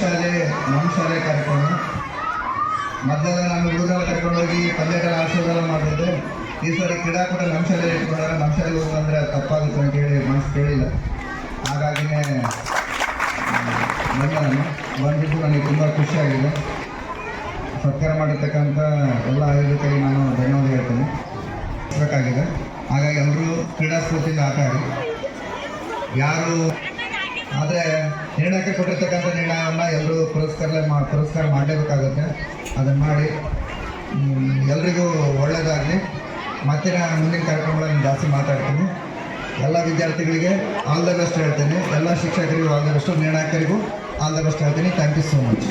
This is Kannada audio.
ಶಾಲೆ ನಮ್ಮ ಶಾಲೆ ಕಾರ್ಯಕ್ರಮ ಮೊದಲೆಲ್ಲ ನಾನು ಹುಡುಗರೆಲ್ಲ ಕರ್ಕೊಂಡೋಗಿ ಪಂದ್ಯಗಳ ಆಶೀರ್ವಾದ ಮಾಡ್ತಿದ್ದೆ. ಈ ಸರಿ ಕ್ರೀಡಾಕೂಟ ನಮ್ಮ ಶಾಲೆ ಇಟ್ಕೊಂಡಾಗ ನಮ್ಮ ಶಾಲೆಗೆ ಹೋಗಂದ್ರೆ ತಪ್ಪಾಗುತ್ತೆ ಅಂತ ಹೇಳಿ ಮನಸ್ಸು ಕೇಳಿಲ್ಲ. ಹಾಗಾಗಿನೇ ಬಂದ ನಾನು ಬಂದಿದ್ದು ನನಗೆ ತುಂಬ ಖುಷಿಯಾಗಿದೆ ಸತ್ಕಾರ ಮಾಡಿರ್ತಕ್ಕಂಥ ಎಲ್ಲ ಆಯೋಜಕರಿಗೆ ನಾನು ಧನ್ಯವಾದ ಹೇಳ್ತೇನೆ. ಹಾಗಾಗಿ ಎಲ್ಲರೂ ಕ್ರೀಡಾ ಸ್ಫೂರ್ತಿಯಿಂದ ಆಟ ಆಡಿ ಯಾರು ಆದರೆ ನಿರ್ಣಯಕ್ಕೆ ಕೊಟ್ಟಿರ್ತಕ್ಕಂಥ ನಿರ್ಣಯವನ್ನು ಎಲ್ಲರೂ ಪುರಸ್ಕಾರ ಪುರಸ್ಕಾರ ಮಾಡಲೇಬೇಕಾಗುತ್ತೆ. ಅದನ್ನು ಮಾಡಿ ಎಲ್ರಿಗೂ ಒಳ್ಳೆಯದಾಗಲಿ ಮತ್ತೆ ನಾನು ಮುಂದಿನ ಕಾರ್ಯಕ್ರಮಗಳನ್ನು ಜಾಸ್ತಿ ಮಾತಾಡ್ತೀನಿ. ಎಲ್ಲ ವಿದ್ಯಾರ್ಥಿಗಳಿಗೆ ಆಲ್ ದ ಬೆಸ್ಟ್ ಹೇಳ್ತೀನಿ. ಎಲ್ಲ ಶಿಕ್ಷಕರಿಗೂ ಆಲ್ ದ ಬೆಸ್ಟು ನಿರ್ಣಾಯಕರಿಗೂ ಆಲ್ ದ ಬೆಸ್ಟ್ ಹೇಳ್ತೀನಿ. Thank you so much